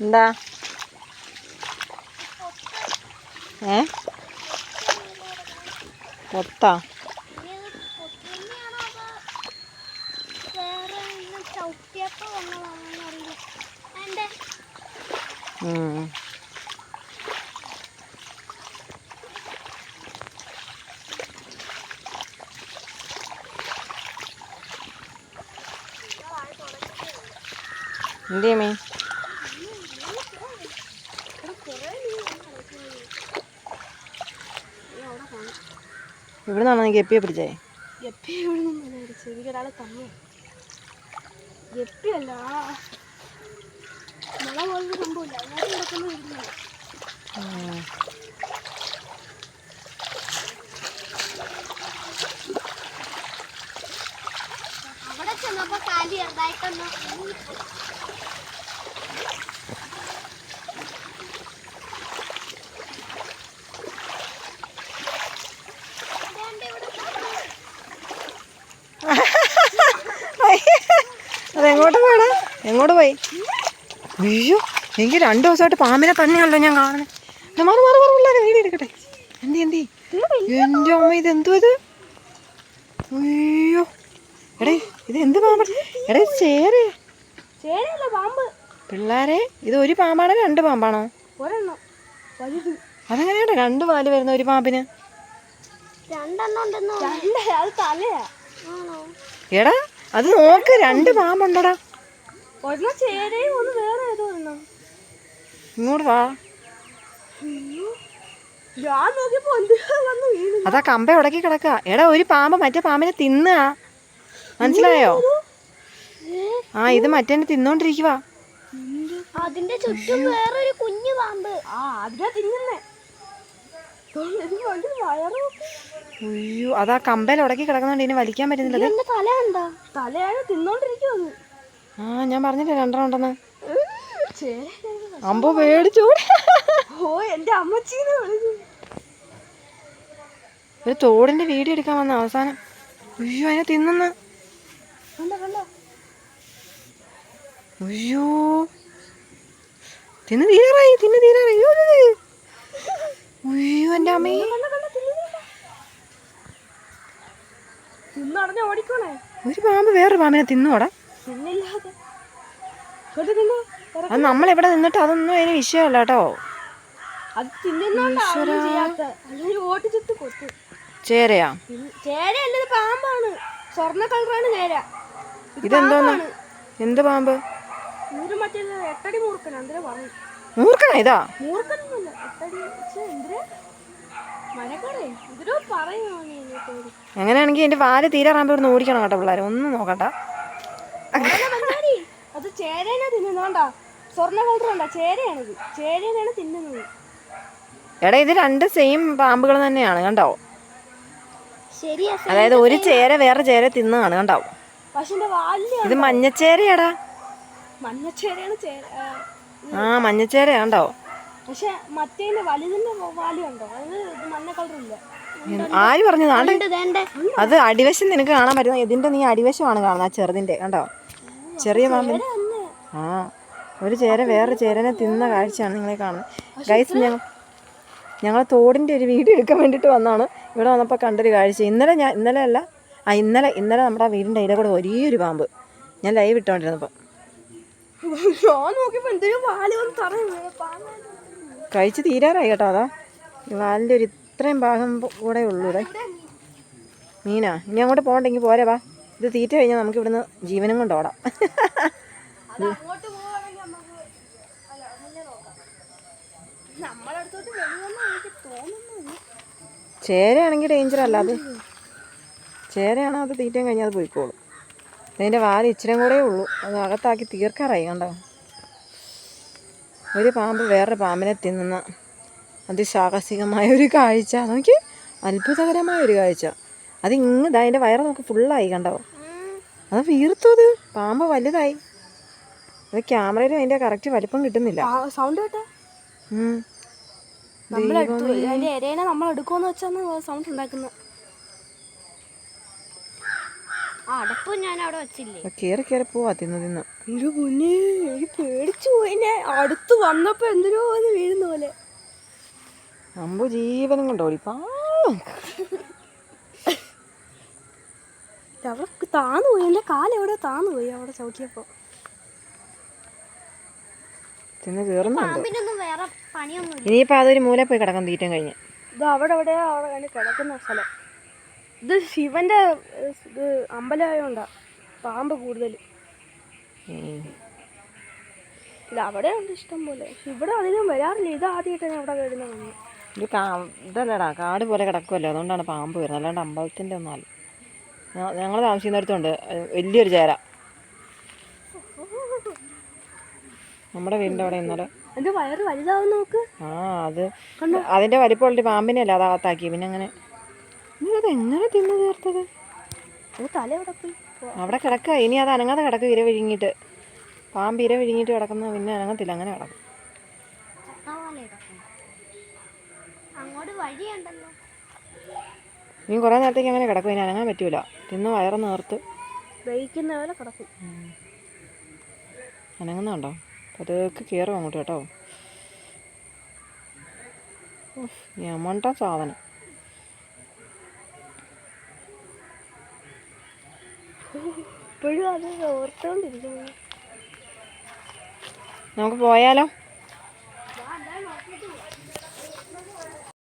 എന്താ? ഏ? കൊത്താ എന്തേ ഇത് പൊട്ടുന്നതാണോ അതോ വേറെ ഇന്ന് ചവിട്ടിയപ്പോ വന്നതാണോന്ന് അറിയില്ല എന്റെ ഉം. എന്ത് മീൻ ഇവിടെ നിന്നാണ് നീ ഗപ്പിയെ പിടിച്ചേ? ഗപ്പി ഇവിടെ നിന്നല്ല അടിച്ചത് എനിക്ക് ഒരാളെ തന്നു. ഗപ്പിയല്ല മഴ പോലൊരു സംഭവമില്ല. അതിനകത്ത് കിടക്കുന്ന എങ്ങോട്ട് പോയി? അയ്യോ എനിക്ക് രണ്ടു ദിവസമായിട്ട് പാമ്പിനെ തന്നെയല്ലോ ഞാൻ കാണുന്നത് മാറി മാറി മാറി പിള്ളേരെ വീട് എടുക്കട്ടെ. എന്തി എന്തി? എന്റെ അമ്മ ഇത് എന്തോ ഇത്? അയ്യോ. എടേ ഇത് എന്ത് പാമ്പ്? എടേ ചേര. പിള്ളേരെ ഇത് ഒരു പാമ്പാണോ രണ്ട് പാമ്പാണോ? അതെങ്ങനെയാണ് രണ്ട് പാൽ വരുന്ന ഒരു പാമ്പിന്. രണ്ടെണ്ണം ഉണ്ടെന്നോ രണ്ട് അത് തലയാ. ആണോ? എടാ അത് നോക്ക് രണ്ട് പാമ്പുണ്ടടാ. ഒരെണ്ണം ചേരയും ഒന്ന് വേറെ ഏതോ ഒരെണ്ണം. ഇങ്ങോട്ട് വാ. ഞാൻ നോക്കിയപ്പോ എന്ത് വന്ന് വീണു അതാ കമ്പ ഉടക്കി കിടക്കുക എടാ ഒരു പാമ്പ് മറ്റേ പാമ്പിനെ തിന്നുക മനസ്സിലായോ? ആ ഇത് മറ്റേ തിന്നോണ്ടിരിക്കുക അതിന്റെ ചുറ്റും വേറൊരു കുഞ്ഞു പാമ്പ്. ആ അതിനാ തിന്നുന്നേ. അയ്യോ അതാ കമ്പയിൽ ഉടക്കി കിടക്കുന്നുണ്ട് ഇനി വലിക്കാൻ പറ്റുന്നില്ല. തല എന്താ തലയാണ് തിന്നോണ്ടിരിക്കുവന്ന് ആ ഞാൻ പറഞ്ഞില്ലേ രണ്ടെണ്ണം ഉണ്ടെന്ന് അമ്പോ പേടിച്ചു. ഓ എന്റെ അമ്മച്ചീനെ ഒരു തോടിന്റെ വീഡിയോ എടുക്കാൻ വന്ന അവസാനം. അയ്യോ അതിനെ തിന്നുന്ന. അയ്യോ. തിന്ന് തീരാറായി തിന്ന് തീരാറായി. അയ്യോ, എന്റെ അമ്മേ. ഒരു പാമ്പ് വേറൊരു പാമ്പിനെ തിന്നുവാടാ. തിന്നില്ലാതെ നമ്മൾ ഇവിടെ അത് നമ്മളെവിടെ നിന്നിട്ട് അതൊന്നും അതിന് വിഷയമല്ല കേട്ടോ. അത് ചേരയാ? പാമ്പാണ്. സ്വർണ കളറാണ് ചേര. ഇതെന്തോന്ന്? എന്ത് പാമ്പ്? മൂർക്കണ ഇതാ അങ്ങനെയാണെങ്കിൽ എന്റെ വാൽ തീരാറാകുമ്പോൾ ഇവിടുന്ന് ഓടിക്കണം കേട്ടോ പിള്ളേരെ. ഒന്നും നോക്കണ്ട. അത് ചേരേനെ തിന്നുന്നോണ്ടാ. സ്വർണ കളർ ഉണ്ടാ? ചേരയാണിത് ചേരേനെയാണ് തിന്നുന്നത്. എടാ ഇത് രണ്ട് സെയിം പാമ്പുകൾ തന്നെയാണ് കണ്ടോ? അതായത് ഒരു ചേര വേറെ ചേര തിന്നാണ് കണ്ടോ? ഇത് മഞ്ഞച്ചേരയാടാ. ആ, മഞ്ഞച്ചേര കണ്ടോ? പക്ഷെ മറ്റേന്റെ വലുതിന്റെ വാൽ കണ്ടോ അത് മഞ്ഞ കളറില്ല ആര് പറഞ്ഞു അത് അടിവശം നിനക്ക് കാണാൻ പറ്റുന്ന ഇതിന്റെ നീ അടിവശമാണ് കാണുന്നത് ആ ചെറുതിന്റെ കണ്ടോ? ചെറിയ പാമ്പിന് ആ ഒരു ചേര വേറെ ചേരനെ തിന്ന കാഴ്ചയാണ് നിങ്ങളെ കാണുന്നത്. ഗൈസ് ഞങ്ങൾ ഞങ്ങൾ തോടിന്റെ ഒരു വീഡിയോ എടുക്കാൻ വേണ്ടിയിട്ട് വന്നാണ്. ഇവിടെ വന്നപ്പോൾ കണ്ടൊരു കാഴ്ച. ഇന്നലെ ഞാൻ ഇന്നലെ അല്ല. ആ ഇന്നലെ ഇന്നലെ നമ്മുടെ ആ വീടിന്റെ ഇടയിൽ കൂടെ ഒരേയൊരു പാമ്പ്. ഞാൻ ലൈവ് ഇട്ടോണ്ടിരുന്നപ്പോൾ കഴിച്ച് തീരാറായി കേട്ടോ അതാ. വാലിന്റെ ഒരു ഇത്രയും ഭാഗം കൂടെ ഉള്ളൂ ഇവിടെ മീനാ? ഇനി അങ്ങോട്ട് പോകണ്ടെങ്കിൽ പോരെ വാ. ഇത് തീറ്റ കഴിഞ്ഞാൽ നമുക്ക് ഇവിടുന്ന് ജീവനും കൊണ്ട് ഓടാം. ചേരയാണെങ്കിൽ ഡേഞ്ചർ അല്ല അത് ചേരയാണോ അത് തീറ്റയും കഴിഞ്ഞാൽ അത് പോയിക്കോളും. അതിന്റെ വാൽ ഇച്ചിരി കൂടെ ഉള്ളൂ അത് അകത്താക്കി തീർക്കാറായി കണ്ടോ? ഒരു പാമ്പ് വേറൊരു പാമ്പിനെ തിന്നുന്ന അതിസാഹസികമായ ഒരു കാഴ്ച. നോക്കി അത്ഭുതകരമായ ഒരു കാഴ്ച. അത് ഇങ്ങ് ദാ അതിന്റെ വയറ് നമുക്ക് ഫുള്ളായി കണ്ടോ? അത് വീർത്തു അത് പാമ്പ് വലുതായി. അത് ക്യാമറയിൽ അതിന്റെ കറക്റ്റ് വലിപ്പം കിട്ടുന്നില്ല. സൗണ്ട് കേട്ടോ. നമ്മൾ ഇരേനെ നമ്മൾ എടുക്കുമെന്ന് സൗണ്ട് ഉണ്ടാക്കുന്നത്. ഞാൻ അവിടെ വെച്ചില്ലേ? കേറി കേറി പോവാ തിന്ന് തിന്ന്. എന്റെ കുഞ്ഞേ എനിക്ക് പേടിച്ചു പോയി. അടുത്ത് വന്നപ്പോ എന്തിനോ ഒന്ന് വീഴുന്ന പോലെ. അമ്പു ജീവനും കണ്ടോളി പാവം അവിടെ താന്നു പോയി. എന്റെ കാലെവിടെ താന്നു പോയി അവിടെ ചവിട്ടിയപ്പോ. തിന്ന് കയറുന്നുണ്ട് പാമ്പിനൊന്നും വേറെ പണിയൊന്നുമില്ല. ഇനിയിപ്പോൾ അതൊരു മൂല പോയി കിടക്കാൻ തീറ്റം കഴിഞ്ഞ്. ഇത് അവിടെ അവിടെ അവിടെ കണ്ട് കിടക്കുന്ന സ്ഥലം. ഇത് ശിവന്റെ ഏഹ്, ഇത് അമ്പലമായോണ്ടാ പാമ്പ് കൂടുതൽ. ഇല്ല അവിടെ ഉണ്ട് ഇഷ്ടം പോലെ. പക്ഷെ ഇവിടെ അധികം വരാറില്ല. ഇത് ഞാൻ അവിടെ വരുന്ന വന്നു ഇത് കാ ഇതല്ലടാ. കാട് പോലെ കിടക്കുമല്ലോ അതുകൊണ്ടാണ് പാമ്പ് വരുന്നത്. അല്ലാണ്ട് അമ്പലത്തിന്റെ ഒന്നും അല്ല. ഞങ്ങൾ താമസിക്കുന്നിടത്തുണ്ട്. വലിയൊരു ചേര. നമ്മുടെ വീടിന്റെ അവിടെ ഇന്നലെ. ആ അത് അതിന്റെ വലിപ്പമുള്ള പാമ്പിനെ അല്ല അതാകത്താക്കി പിന്നെ അങ്ങനെ എങ്ങനെ തിന്നു തീർത്തത്? അവിടെ കിടക്കുക ഇനി അത് അനങ്ങാതെ കിടക്കും ഇര വിഴുങ്ങിയിട്ട്. പാമ്പ് ഇര വിഴുങ്ങിയിട്ട് കിടക്കുന്ന. പിന്നെ അനങ്ങത്തില്ല. അങ്ങനെ കിടക്കും. അങ്ങോട്ട് വഴിയുണ്ടല്ലോ ഇനി കുറേ നേരത്തേക്ക് അങ്ങനെ കിടക്കും. ഇനി അനങ്ങാൻ പറ്റൂല. തിന്ന് വയറ് നേർത്ത് ദഹിക്കുന്ന പോലെ കിടക്കും. അനങ്ങുന്നുണ്ടോ? പതുക്കെ കയറും അങ്ങോട്ട് കേട്ടോ. ഞമ്മണ്ട സാധനം. ഇപ്പോഴും അത് ഓർത്തോണ്ടിരിക്കുന്നു. നമുക്ക് പോയാലോ?